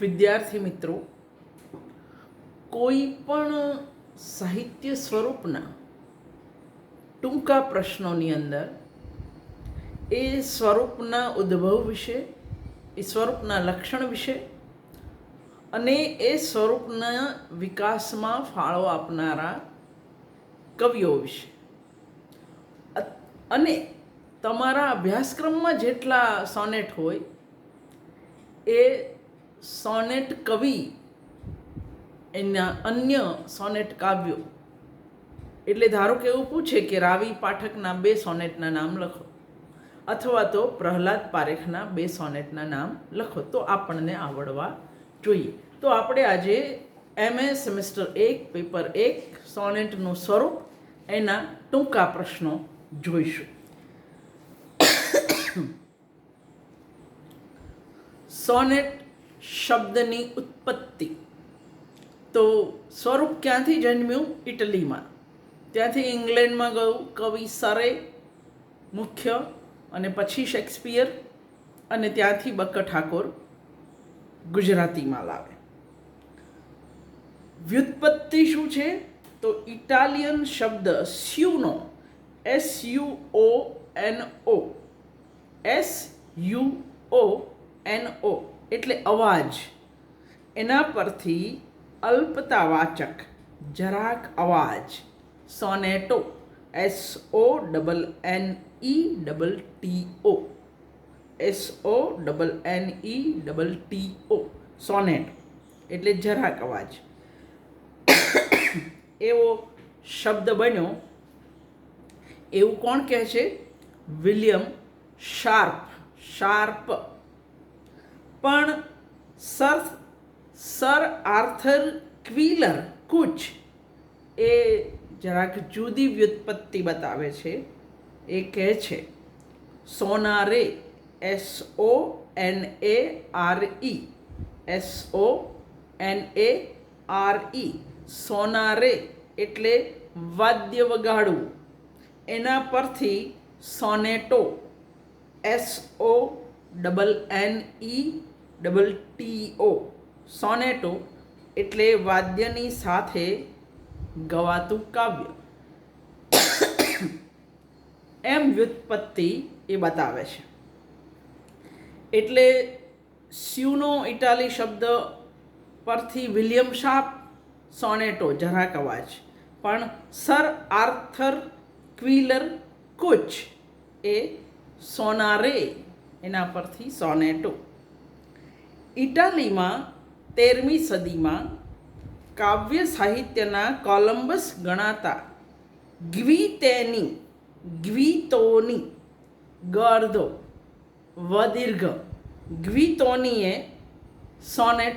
વિદ્યાર્થી મિત્રો, કોઈ પણ સાહિત્ય સ્વરૂપના ટૂંકા પ્રશ્નોની અંદર એ સ્વરૂપના ઉદ્ભવ વિશે, એ સ્વરૂપના લક્ષણ વિશે અને એ સ્વરૂપના વિકાસમાં ફાળો આપનારા કવિઓ વિશે. અને તમારા અભ્યાસક્રમમાં જેટલા સોનેટ હોય, એ સોનેટ કવિ એના અન્ય સોનેટ કાવ્યો. એટલે ધારો કે એવું પૂછે કે રાવી પાઠકના બે સોનેટના નામ લખો. અથવા તો પ્રહલાદ પારેખના બે સોનેટના નામ લખો. તો આપણને આવડવા જોઈએ. તો આપણે આજે એમએ સેમેસ્ટર એક, પેપર એક, સોનેટનું સ્વરૂપ, એના ટૂંકા પ્રશ્નો જોઈશું. સોનેટ શબ્દની ઉત્પત્તિ. તો સ્વરૂપ ક્યાંથી જન્મ્યું? ઇટલીમાં. ત્યાંથી ઇંગ્લેન્ડમાં ગયું. કવિ સરે મુખ્ય અને પછી શેક્સપિયર અને ત્યાંથી બક્ક ઠાકોર ગુજરાતીમાં લાવે. વ્યુત્પત્તિ શું છે? તો ઇટાલિયન શબ્દ સ્યુનો, S U O N O. S U O N O. એટલે અવાજ. એના પરથી અલ્પતાવાચક, જરાક અવાજ. સોનેટો S O double N E double T O S O double N E double T O sonnet, એટલે જરાક અવાજ. એવો શબ્દ બન્યો, એવું કોણ કહે છે? વિલિયમ શાર્પ શાર્પ પણ sir sir Arthur Quiller Couch એ જરાક જુદી વ્યુત્પત્તિ બતાવે છે. એ કહે છે, સોનારે S O N A R E, S O N A R E, સોનારે એટલે વાદ્ય વગાડવું. એના પરથી સોનેટો, S O double N E double T O, સોનેટો એટલે વાદ્યની સાથે ગવાતું કાવ્ય. એમ વ્યુત્પત્તિ એ બતાવે છે. એટલે સ્યુનો ઇટાલી શબ્દ પરથી વિલિયમ શાપ સોનેટો જરાક અવાજ પણ સર આર્થર ક્વિલર કુચ એ સોનારે એના પરથી સોનેટો. ઇટાલીમાં તેરમી સદીમાં કાવ્ય સાહિત્યના કોલંબસ ગણાતા ગ્વિતેની, ગ્વિતોની ગર્ધો વદીર્ઘ. ગ્વિતોનીએ સોનેટ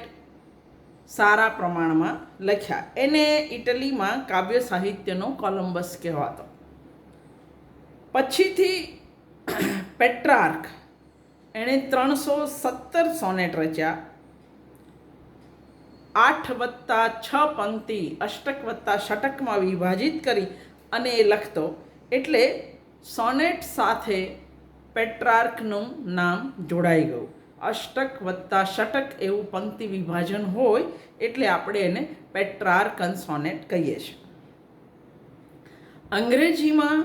સારા પ્રમાણમાં લખ્યા. એને ઇટલીમાં કાવ્ય સાહિત્યનો કોલંબસ કહેવાતો. પછીથી પેટ્રાર્ક એણે ત્રણસો સત્તર સોનેટ રચ્યા. આઠ વત્તા છ પંક્તિ અષ્ટક વત્તા ષટકમાં વિભાજિત કરી અને એ લખતો, એટલે સોનેટ સાથે પેટ્રાર્કનું નામ જોડાઈ ગયું. અષ્ટક વત્તા ષટક એવું પંક્તિ વિભાજન હોય, એટલે આપણે એને પેટ્રાર્કન સોનેટ કહીએ છીએ. અંગ્રેજીમાં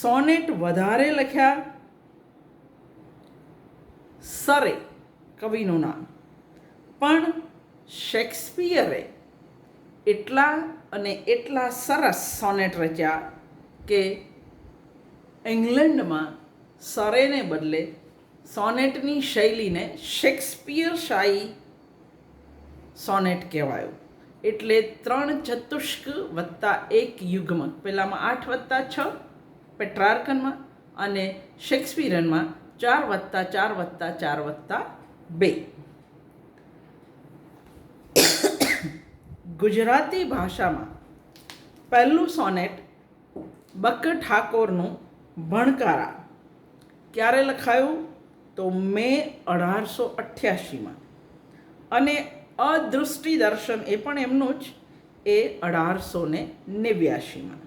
સોનેટ વધારે લખ્યા. સરે કવિનું નામ. પણ શેક્સપિયરે એટલા અને એટલા સરસ સોનેટ રચ્યા કે ઇંગ્લેન્ડમાં સરેને બદલે સોનેટની શૈલીને શેક્સપિયર શાહી સોનેટ કહેવાયું. એટલે ત્રણ ચતુષ્ક વત્તા એક યુગ્મ. પેલામાં આઠ વત્તા છ પેટ્રાર્કનમાં અને શેક્સપિયરમાં ચાર વત્તા ચાર વત્તા ચાર વત્તા બે. ગુજરાતી ભાષામાં પહેલું સોનેટ બક ઠાકોરનું ભણકારા. ક્યારે લખાયું? તો મે અઢારસો અઠ્યાસીમાં અને અદૃષ્ટિ દર્શન એ પણ એમનું જ, એ અઢારસો ને નેવ્યાસીમાં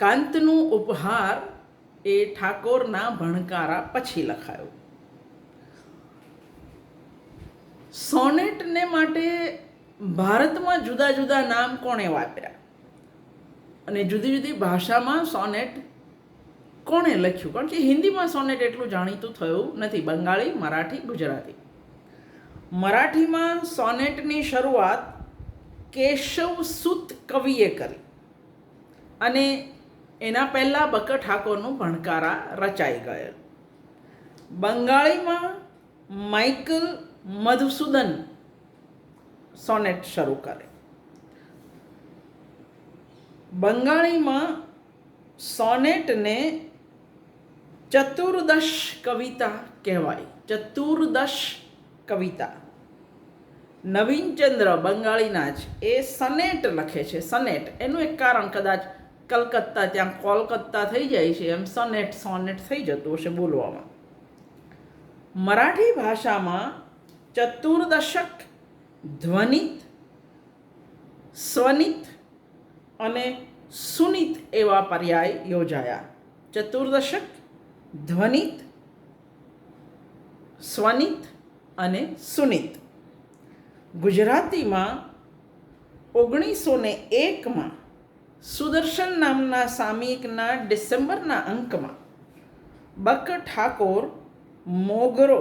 કાંતનું ઉપહાર એ ઠાકોરના ભણકારા પછી લખાયો. સોનેટને માટે ભારતમાં જુદા જુદા નામ કોણે વાપર્યા? અને જુદી જુદી ભાષામાં સોનેટ કોણે લખ્યું? કારણ કે હિન્દીમાં સોનેટ એટલું જાણીતું થયું નથી. બંગાળી, મરાઠી, ગુજરાતી. મરાઠીમાં સોનેટની શરૂઆત કેશવ સુત કવિએ કરી. અને એના પહેલાં બક ઠાકોરનું ભણકારા રચાઈ ગયેલ. બંગાળીમાં માઇકલ મધુસૂદન સોનેટ શરૂ કરે. બંગાળીમાં સોનેટને ચતુર્દશ કવિતા કહેવાય. ચતુર્દશ કવિતા. નવીનચંદ્ર બંગાળીના જ એ સનેટ લખે છે. સનેટ, એનું એક કારણ કદાચ કલકત્તા, ત્યાં કોલકત્તા થઈ જાય છે, એમ સનેટ સોનેટ થઈ જતું હશે બોલવામાં. મરાઠી ભાષામાં ચતુર્દશક, ધ્વનિત, સ્વનિત અને સુનિત એવા પર્યાય યોજાયા. ચતુર્દશક, ધ્વનિત, સ્વનિત અને સુનિત. ગુજરાતીમાં ઓગણીસો ને એકમાં સુદર્શન નામના સામયિકના ડિસેમ્બરના અંકમાં બક ઠાકોર મોગરો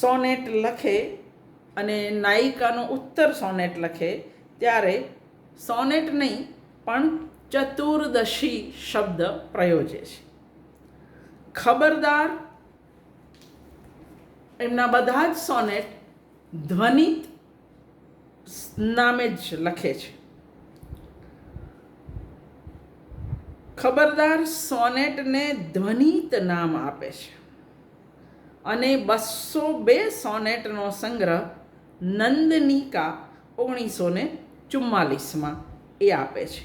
સોનેટ લખે અને નાયિકાનો ઉત્તર સોનેટ લખે ત્યારે સોનેટ નહીં, પણ ચતુર્દશી શબ્દ પ્રયોજે છે. ખબરદાર એમના બધા જ સોનેટ ધ્વનિત નામે જ લખે છે. ખબરદાર સોનેટને ધ્વનિત નામ આપે છે. અને બસો બે સોનેટનો સંગ્રહ નંદનિકા ઓગણીસો ને ચુમ્માલીસમાં એ આપે છે.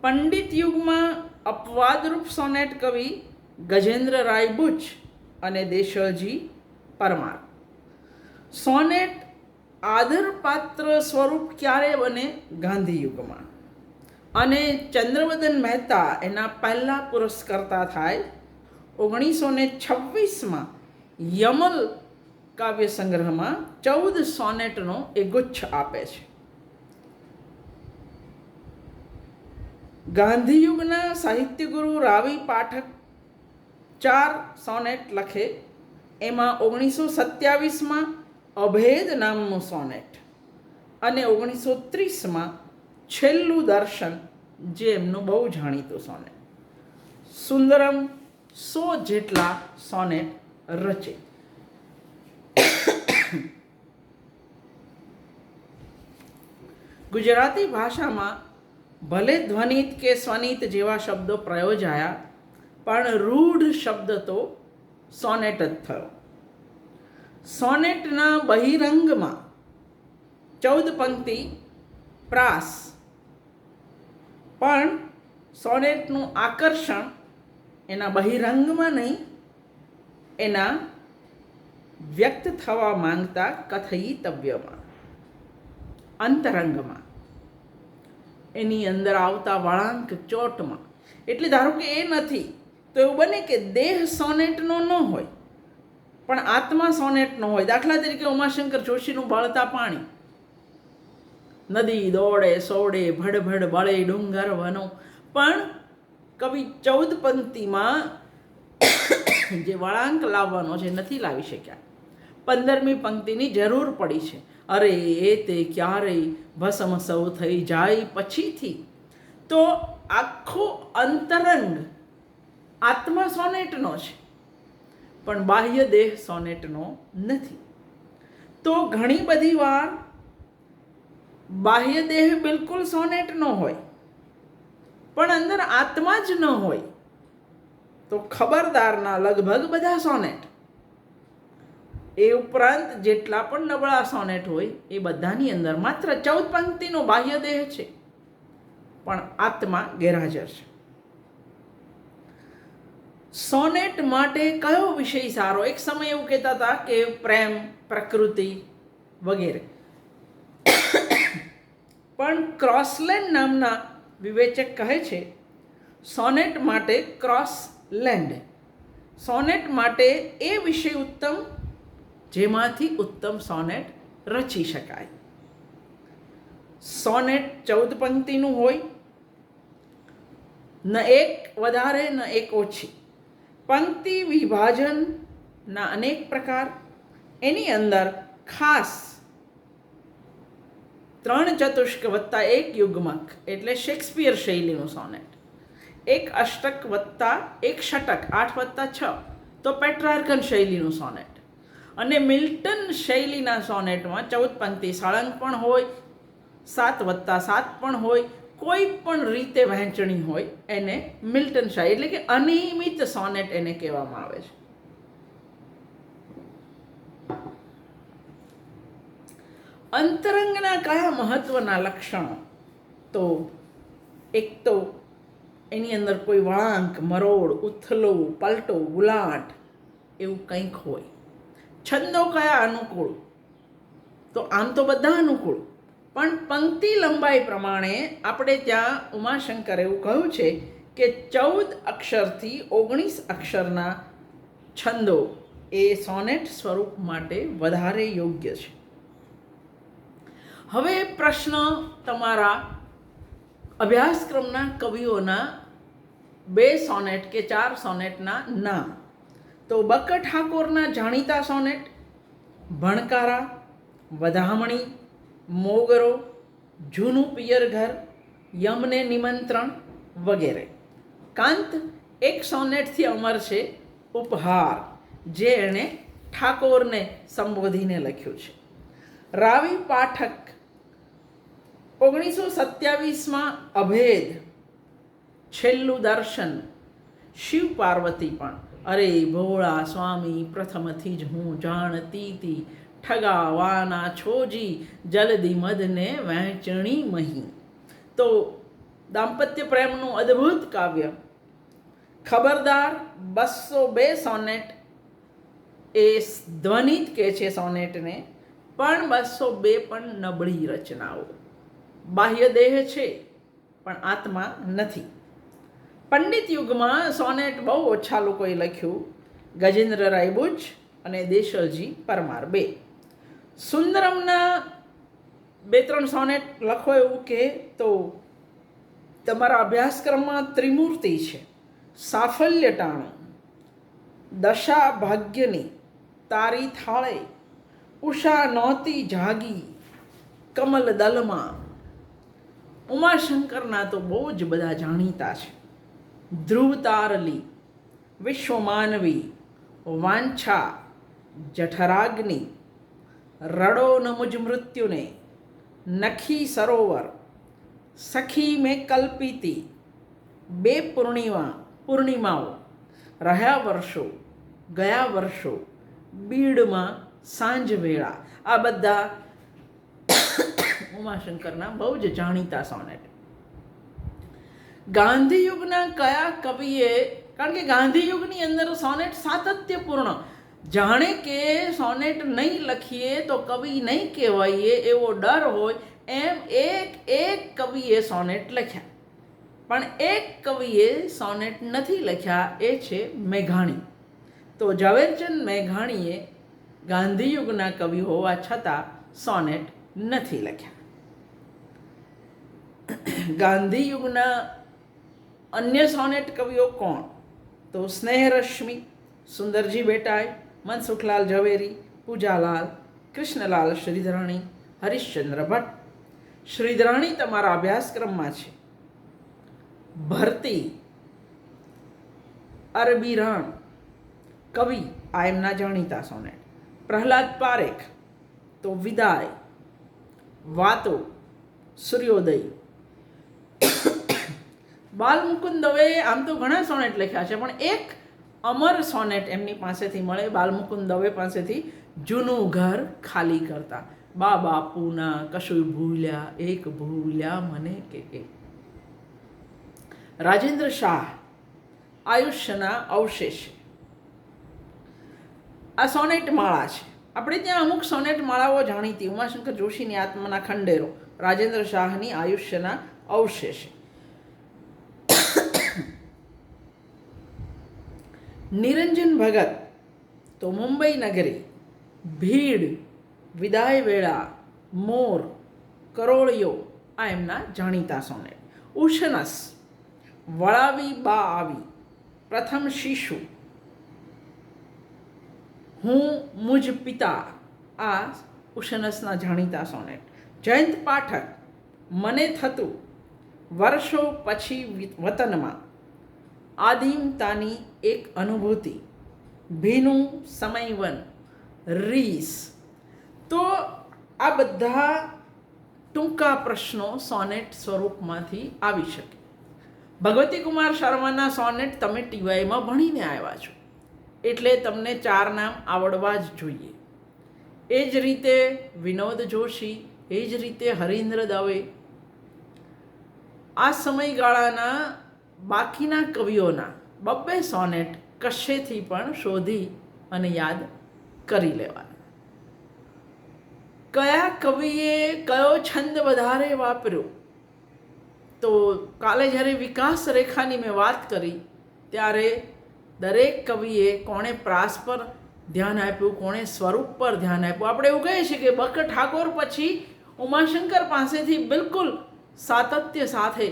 પંડિત યુગમાં અપવાદરૂપ સોનેટ કવિ ગજેન્દ્ર રાય બુચ અને દેશજી પરમાર. સોનેટ આદરપાત્ર સ્વરૂપ ક્યારે બને? ગાંધી યુગમાં અને ચંદ્રવદન મહેતા એના પહેલા પુરસ્કર્તા થાય ઓગણીસો ને છવ્વીસમાં યમલ કાવ્ય સંગ્રહમાં ચૌદ સોનેટનો એ ગુચ્છ આપે છે. ગાંધીયુગના સાહિત્યગુરુ રાવી પાઠક ચાર સોનેટ લખે, એમાં ઓગણીસો સત્યાવીસમાં અભેદ નામનું સોનેટ અને ઓગણીસો ત્રીસમાં છેલ્લું દર્શન જે એમનું બહુ જાણીતું સોનેટ. સુંદરમ સો જેટલા સોનેટ રચે. ગુજરાતી ભાષામાં ભલે ધ્વનિત કે સ્વનિત જેવા શબ્દો પ્રયોજાયા, પણ રૂઢ શબ્દ તો સોનેટ જ થયો. સોનેટના બહિરંગમાં ચૌદ પંક્તિ પ્રાસ પણ સોનેટનું આકર્ષણ એના બહિરંગમાં નહીં, એના વ્યક્ત થવા માંગતા કથયિતવ્યમાં, અંતરંગમાં. એની અંદર આવતા વળાંક ચોટમાં. એટલે ધારો કે એ નથી, તો એવું બને કે દેહ સોનેટનો ન હોય, પણ આત્મા સોનેટનો હોય. દાખલા તરીકે ઉમાશંકર જોશીનું બળતા પાણી. નદી દોડે, સોડે, ભડભડ બળે, ડુંગર વનો. પણ કવિ ચૌદ પંક્તિમાં જે વળાંક લાવવાનો છે, નથી લાવી શક્યા. પંદરમી પંક્તિની જરૂર પડી છે. અરે, એ તે ક્યારેય ભસમ સૌ થઈ જાય પછીથી. તો આખો અંતરંગ આત્મા સોનેટનો છે, પણ બાહ્ય દેહ સોનેટનો નથી. તો ઘણી બધી વાર બાહ્ય દેહ બિલકુલ સોનેટનો હોય, પણ અંદર આત્મા જ ન હોય, તો ખબરદારના લગભગ બધા સોનેટ. એ ઉપરાંત જેટલા પણ નબળા સોનેટ હોય, એ બધાની અંદર માત્ર ચૌદ પંક્તિનો બાહ્ય દેહ છે, પણ આત્મા ગેરહાજર છે. સોનેટ માટે કયો વિષય સારો? એક સમય એવું કહેતા હતા કે પ્રેમ, પ્રકૃતિ વગેરે. પણ ક્રોસલેન્ડ નામના વિવેચક કહે છે, સોનેટ માટે ક્રોસ લેન્ડ સોનેટ માટે એ વિષય ઉત્તમ, જેમાંથી ઉત્તમ સોનેટ રચી શકાય. સોનેટ ચૌદ પંક્તિનું હોય. ન એક વધારે, ન એક ઓછી. પંક્તિ વિભાજનના અનેક પ્રકાર. એની અંદર ખાસ ત્રણ ચતુષ્ક વત્તા એક યુગ્મક, એટલે શેક્સપિયર શૈલીનું સોનેટ. એક અષ્ટક વત્તા એક ષટક, આઠ વત્તા છ, તો પેટ્રાર્કન શૈલીનું સોનેટ. અને મિલ્ટન શૈલીના સોનેટમાં ચૌદ પંક્તિ સળંગ પણ હોય, સાત વત્તા સાત પણ હોય, કોઈ પણ રીતે વહેંચણી હોય, એને મિલ્ટન શાહી એટલે કે અનિયમિત સોનેટ એને કહેવામાં આવે છે. અંતરંગના કયા મહત્વના લક્ષણો? તો એક તો એની અંદર કોઈ વળાંક, મરોડ, ઉથલો, પલટો, ગુલાટ એવું કંઈક હોય. છંદો કયા અનુકૂળ? તો આમ તો બધા અનુકૂળ. પણ પંક્તિ લંબાઈ પ્રમાણે આપણે ત્યાં ઉમાશંકર એવું કહ્યું છે કે ચૌદ અક્ષરથી ઓગણીસ અક્ષરના છંદો એ સોનેટ સ્વરૂપ માટે વધારે યોગ્ય છે. હવે પ્રશ્ન તમારા અભ્યાસક્રમના કવિઓના બે સોનેટ કે ચાર સોનેટના નામ. તો બક્કર ઠાકોરના જાણીતા સોનેટ, ભણકારા, વધામણી, મોગરો, જૂનું પિયર ઘર યમને નિમંત્રણ વગેરે. કાંત એક સોનેટથી અમર છે, ઉપહાર, જે એણે ઠાકોરને સંબોધીને લખ્યું છે. રાવી પાઠક ઓગણીસો સત્યાવીસમાં અભેદ, છેલ્લું દર્શન, શિવ પાર્વતી પણ. અરે ભોળા સ્વામી, પ્રથમથી જ હું જાણતી તી ઠગાવાના છોજી, જલદી મદને વહેંચણી મહી. તો દાંપત્ય પ્રેમનું અદ્ભુત કાવ્ય. ખબરદાર બસો બે સોનેટ. એ ધ્વનિત કે છે સોનેટને, પણ બસો બે પણ નબળી રચનાઓ. બાહ્ય દેહ છે, પણ આત્મા નથી. પંડિત યુગમાં સોનેટ બહુ ઓછા લોકોએ લખ્યું, ગજેન્દ્ર રાયબુજ અને દેશલજી પરમાર બે. સુંદરમના બે ત્રણ સોનેટ લખો એવું કે તો તમારા અભ્યાસક્રમમાં ત્રિમૂર્તિ છે સાફલ્ય ટાણું દશા ભાગ્યની, તારી થાળે, ઉષા નહોતી જાગી, કમલ દલમાં ઉમાશંકરના તો બહુ જ બધા જાણીતા છે. ધ્રુવ તારલી વિશ્વમાનવી, વાંછા, જઠરાગ્નિ રડો ન મુજ મૃત્યુને, નખી સરોવર, સખી મેં કલ્પિતી, બે પૂર્ણિમા, પૂર્ણિમાઓ, રહ્યા વર્ષો, ગયા વર્ષો, બીડમાં સાંજ વેળા આ બધા ઉમાશંકરના બહુ જ જાણીતા સોનેટ ગાંધીયુગના કયા કવિએ કારણ કે ગાંધીયુગની અંદર સોનેટ સાતત્યપૂર્ણ જાણે કે સોનેટ નહીં લખીએ તો કવિ નહીં કહેવાઈએ એવો ડર હોય એમ એક એક કવિએ સોનેટ લખ્યા પણ એક કવિએ સોનેટ નથી લખ્યા એ છે મેઘાણી તો ઝવેરચંદ મેઘાણીએ ગાંધીયુગના કવિ હોવા છતાં સોનેટ નથી લખ્યા ગાંધીયુગના અન્ય સોનેટ કવિઓ કોણ? તો સ્નેહરશ્મિ, સુંદરજી બેટાય મનસુખલાલ ઝવેરી, પૂજાલાલ, કૃષ્ણલાલ શ્રીધરાણી, હરિશ્ચંદ્ર ભટ્ટ. શ્રીધરાણી તમારા અભ્યાસક્રમમાં છે. ભરતી, અરબી રણ, કવિ, આ એમના જાણીતા સોનેટ. પ્રહલાદ પારેખ, તો વિદાય. વાતો, સૂર્યોદય. બાલમુકુંદ દવેએ આમ તો ઘણા સોનેટ લખ્યા છે, પણ એક અમર સોનેટ એમની પાસેથી મળે બાલમુકુંદ દવે પાસેથી જૂનું ઘર ખાલી કરતા. બા બાપુના કશું ભૂલ્યા, એક ભૂલ્યા મને કે એક રાજેન્દ્ર શાહ, આયુષ્યના અવશેષ. આ સોનેટ માળા છે. આપણે ત્યાં અમુક સોનેટ માળાઓ જાણીતી, ઉમાશંકર જોશીની આત્માના ખંડેરો, રાજેન્દ્ર શાહની આયુષ્યના અવશેષ. નિરંજન ભગત. તો મુંબઈ નગરી. ભીડ વિદાય વેળા મોર, કરોળિયો, આ એમના જાણીતા સોનેટ. ઉશનસ વળાવી બા આવી. પ્રથમ શિશુ. હું, મુજ પિતા, આ ઉશનસના જાણીતા સોનેટ. જયંત પાઠક, મને થતું, વર્ષો પછી વતનમાં. આદિમતાની એક અનુભૂતિ. ભીનું સમયવન. રીસ. તો આ બધા ટૂંકા પ્રશ્નો સોનેટ સ્વરૂપમાંથી આવી શકે. ભગવતી કુમાર શર્માના સોનેટ તમે ટીવાયમાં ભણીને આવ્યા છો. એટલે તમને ચાર નામ આવડવા જ જોઈએ. એ જ રીતે વિનોદ જોશી, એ જ રીતે હરીન્દ્ર દવે. આ સમયગાળાના બાકીના કવિઓના બબ્બે સોનેટ કશેથી પણ શોધી અને યાદ કરી લેવાના. કયા કવિએ કયો છંદ વધારે વાપર્યો? તો કાલે જ્યારે વિકાસ રેખાની મેં વાત કરી, ત્યારે દરેક કવિએ કોણે પ્રાસ પર ધ્યાન આપ્યું, કોણે સ્વરૂપ પર ધ્યાન આપ્યું. આપણે એવું કહીએ છીએ કે બક ઠાકોર પછી ઉમાશંકર પાસેથી બિલકુલ સાતત્ય સાથે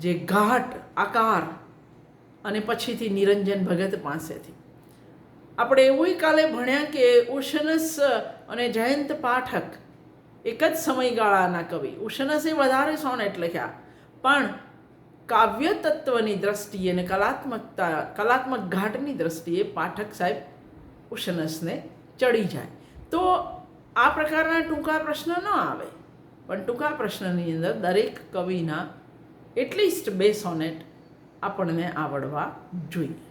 જે ઘાટ આકાર અને પછીથી નિરંજન ભગત પાસેથી. આપણે એવું કાલે ભણ્યા કે ઉશનસ અને જયંત પાઠક એક જ સમયગાળાના કવિ. ઉશનસે વધારે સોનેટ લખ્યા. પણ કાવ્ય તત્વની દ્રષ્ટિએ અને કલાત્મકતા, કલાત્મક ઘાટની દ્રષ્ટિએ પાઠક સાહેબ ઉશનસને ચડી જાય. તો આ પ્રકારના ટૂંકા પ્રશ્ન ન આવે. પણ ટૂંકા પ્રશ્નની અંદર દરેક કવિના એટલીસ્ટ બે સોનેટ આપણને આવડવા જોઈએ.